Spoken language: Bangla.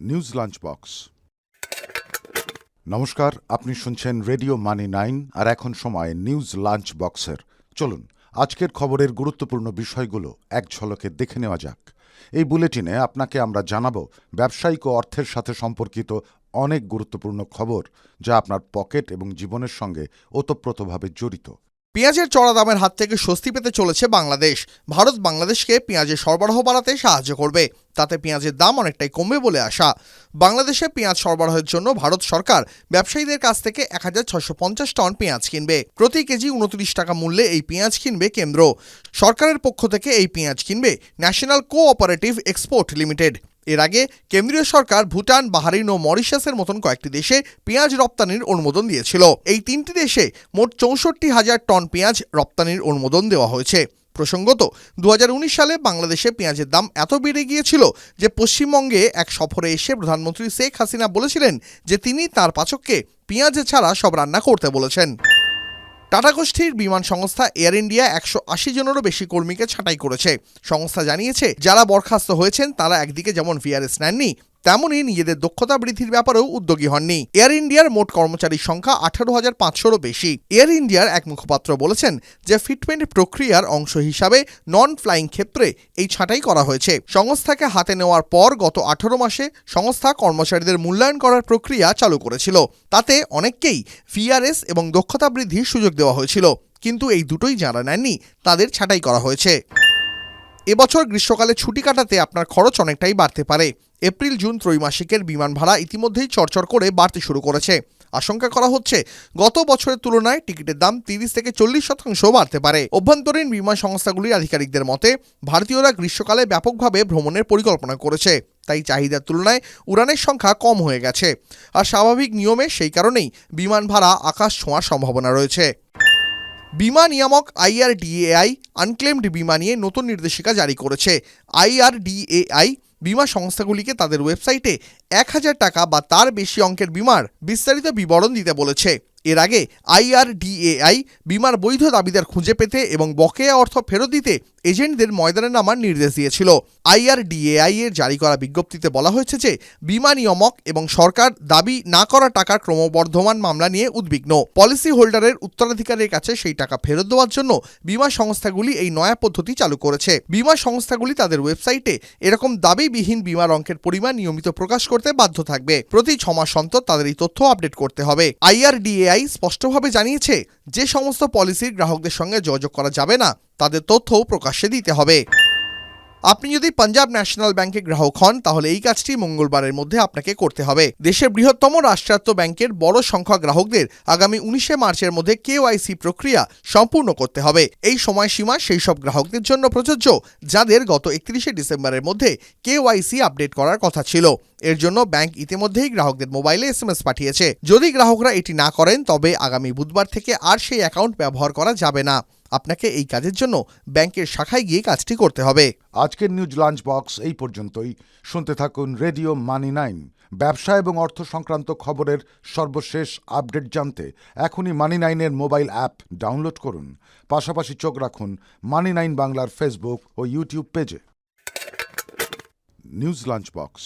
নিউজ লাঞ্চ বক্স নমস্কার, আপনি শুনছেন রেডিও মানি নাইন আর এখন সময় নিউজ লাঞ্চ বক্সের চলুন, আজকের খবরের গুরুত্বপূর্ণ বিষয়গুলো এক ঝলকে দেখে নেওয়া যাক। এই বুলেটিনে আপনাকে আমরা জানাব, ব্যবসায়িক ও অর্থের সাথে সম্পর্কিত অনেক গুরুত্বপূর্ণ খবর, যা আপনার পকেট এবং জীবনের সঙ্গে ওতপ্রোতভাবে জড়িত। পেঁয়াজের চড়া দামের হাত থেকে স্বস্তি পেতে চলেছে বাংলাদেশ। ভারত বাংলাদেশকে পেঁয়াজের সরবরাহ বাড়াতে সাহায্য করবে। তাতে পেঁয়াজের দাম অনেকটাই কমবে বলে আশা। বাংলাদেশে পেঁয়াজ সরবরাহের জন্য ভারত সরকার ব্যবসায়ীদের কাছ থেকে এক টন পেঁয়াজ কিনবে। প্রতি কেজি উনত্রিশ টাকা মূল্যে এই পেঁয়াজ কিনবে কেন্দ্র। সরকারের পক্ষ থেকে এই পেঁয়াজ কিনবে ন্যাশনাল কোঅপারেটিভ এক্সপোর্ট লিমিটেড। এর আগে কেন্দ্রীয় সরকার ভুটান, বাহারিন ও মরিশাসের মতন কয়েকটি দেশে পেঁয়াজ রপ্তানির অনুমোদন দিয়েছিল। এই তিনটি দেশে মোট চৌষট্টি হাজার টন পেঁয়াজ রপ্তানির অনুমোদন দেওয়া হয়েছে। প্রসঙ্গত দু হাজার উনিশ সালে বাংলাদেশে পেঁয়াজের দাম এত বেড়ে গিয়েছিল যে পশ্চিমবঙ্গে এক সফরে এসে প্রধানমন্ত্রী শেখ হাসিনা বলেছিলেন যে তিনি তার পাচককে পেঁয়াজ ছাড়া সব রান্না করতে বলেছেন। টাটা গোষ্ঠীর বিমান সংস্থা এয়ার ইন্ডিয়া একশো আশি জনেরও বেশি কর্মীকে ছাঁটাই করেছে। সংস্থা জানিয়েছে, যারা বরখাস্ত হয়েছেন, তারা একদিকে যেমন ভিআরএস নেননি তেমনই নিজেদের দক্ষতা বৃদ্ধির ব্যাপারেও উদ্যোগী হননি। এয়ার ইন্ডিয়ার মোট কর্মচারীর সংখ্যা আঠারো হাজার পাঁচশোরও বেশি। এয়ার ইন্ডিয়ার এক মুখপাত্র বলেছেন যে ফিটমেন্ট প্রক্রিয়ার অংশ হিসাবে নন ফ্লাইং ক্ষেত্রে এই ছাঁটাই করা হয়েছে। সংস্থাকে হাতে নেওয়ার পর গত আঠারো মাসে সংস্থা কর্মচারীদের মূল্যায়ন করার প্রক্রিয়া চালু করেছিল। তাতে অনেককেই ভিআরএস এবং দক্ষতা বৃদ্ধির সুযোগ দেওয়া হয়েছিল। কিন্তু এই দুটোই যারা নেননি, তাদের ছাঁটাই করা হয়েছে। এবছর গ্রীষ্মকালে ছুটি কাটাতে আপনার খরচ অনেকটাই বাড়তে পারে। এপ্রিল জুন ত্রৈমাসিকের বিমান ভাড়া ইতিমধ্যেই চড়চড় করে বাড়তে শুরু করেছে। আশঙ্কা করা হচ্ছে, গত বছরের তুলনায় টিকিটের দাম তিরিশ থেকে চল্লিশ শতাংশ বাড়তে পারে। অভ্যন্তরীণ বিমান সংস্থাগুলির আধিকারিকদের মতে, ভারতীয়রা গ্রীষ্মকালে ব্যাপকভাবে ভ্রমণের পরিকল্পনা করেছে, তাই চাহিদার তুলনায় উড়ানের সংখ্যা কম হয়ে গেছে। আর স্বাভাবিক নিয়মে সেই কারণেই বিমান ভাড়া আকাশ ছোঁয়ার সম্ভাবনা রয়েছে। বিমা নিয়ামক আইআরডিএআই আনক্লেমড বিমা নিয়ে নতুন নির্দেশিকা জারি করেছে। আইআরডিএআই বিমা সংস্থাগুলিকে তাদের ওয়েবসাইটে এক হাজার টাকা বা তার বেশি অঙ্কের বিমার বিস্তারিত বিবরণ দিতে বলেছে। এর আগে আইআরডিএআই বিমার বৈধ দাবিদার খুঁজে পেতে এবং বকেয়া অর্থ ফেরত দিতে এজেন্টদের ময়দানে নামার নির্দেশ দিয়েছিল। আইআরডিএআই এর জারি করা বিজ্ঞপ্তিতে বলা হয়েছে যে, বিমা নিয়ামক এবং সরকার দাবি না করা টাকার ক্রমবর্ধমান মামলা নিয়ে উদ্বিগ্ন। পলিসি হোল্ডারের উত্তরাধিকারের কাছে সেই টাকা ফেরত দেওয়ার জন্য বিমা সংস্থাগুলি এই নয়া পদ্ধতি চালু করেছে। বিমা সংস্থাগুলি তাদের ওয়েবসাইটে এরকম দাবিবিহীন বিমার অঙ্কের পরিমাণ নিয়মিত প্রকাশ করতে বাধ্য থাকবে। প্রতি ছমাস অন্তর তাদের এই তথ্য আপডেট করতে হবে। আইআরডিএআই স্পষ্টভাবে জানিয়েছে, যে সমস্ত পলিসির গ্রাহকদের সঙ্গে যোগাযোগ করা যাবে না, তাদের তথ্যও প্রকাশ্যে দিতে হবে। আপনি যদি পাঞ্জাব ন্যাশনাল ব্যাংকে গ্রাহক হন, তাহলে এই কাজটি মঙ্গলবারের মধ্যে আপনাকে করতে হবে। দেশের বৃহত্তম রাষ্ট্রায়ত্ত ব্যাংকের বড় সংখ্যক গ্রাহকদের আগামী উনিশে মার্চের মধ্যে কেওআইসি প্রক্রিয়া সম্পূর্ণ করতে হবে। এই সময়সীমা সেই সব গ্রাহকদের জন্য প্রযোজ্য, যাদের গত একত্রিশে ডিসেম্বরের মধ্যে কেওআইসি আপডেট করার কথা ছিল। এর জন্য ব্যাংক ইতিমধ্যেই গ্রাহকদের মোবাইলে এস এম এস পাঠিয়েছে। যদি গ্রাহকরা এটি না করেন, তবে আগামী বুধবার থেকে আর সেই অ্যাকাউন্ট ব্যবহার করা যাবে না। আপনাকে এই কাজের জন্য ব্যাংকের শাখায় গিয়ে কাজটি করতে হবে। আজকের নিউজ লাঞ্চ বক্স এই পর্যন্তই। শুনতে থাকুন রেডিও মানি নাইন। ব্যবসা এবং অর্থ সংক্রান্ত খবরের সর্বশেষ আপডেট জানতে এখনই মানি নাইনের মোবাইল অ্যাপ ডাউনলোড করুন। পাশাপাশি চোখ রাখুন মানি নাইন বাংলার ফেসবুক ও ইউটিউব পেজে। News lunch box.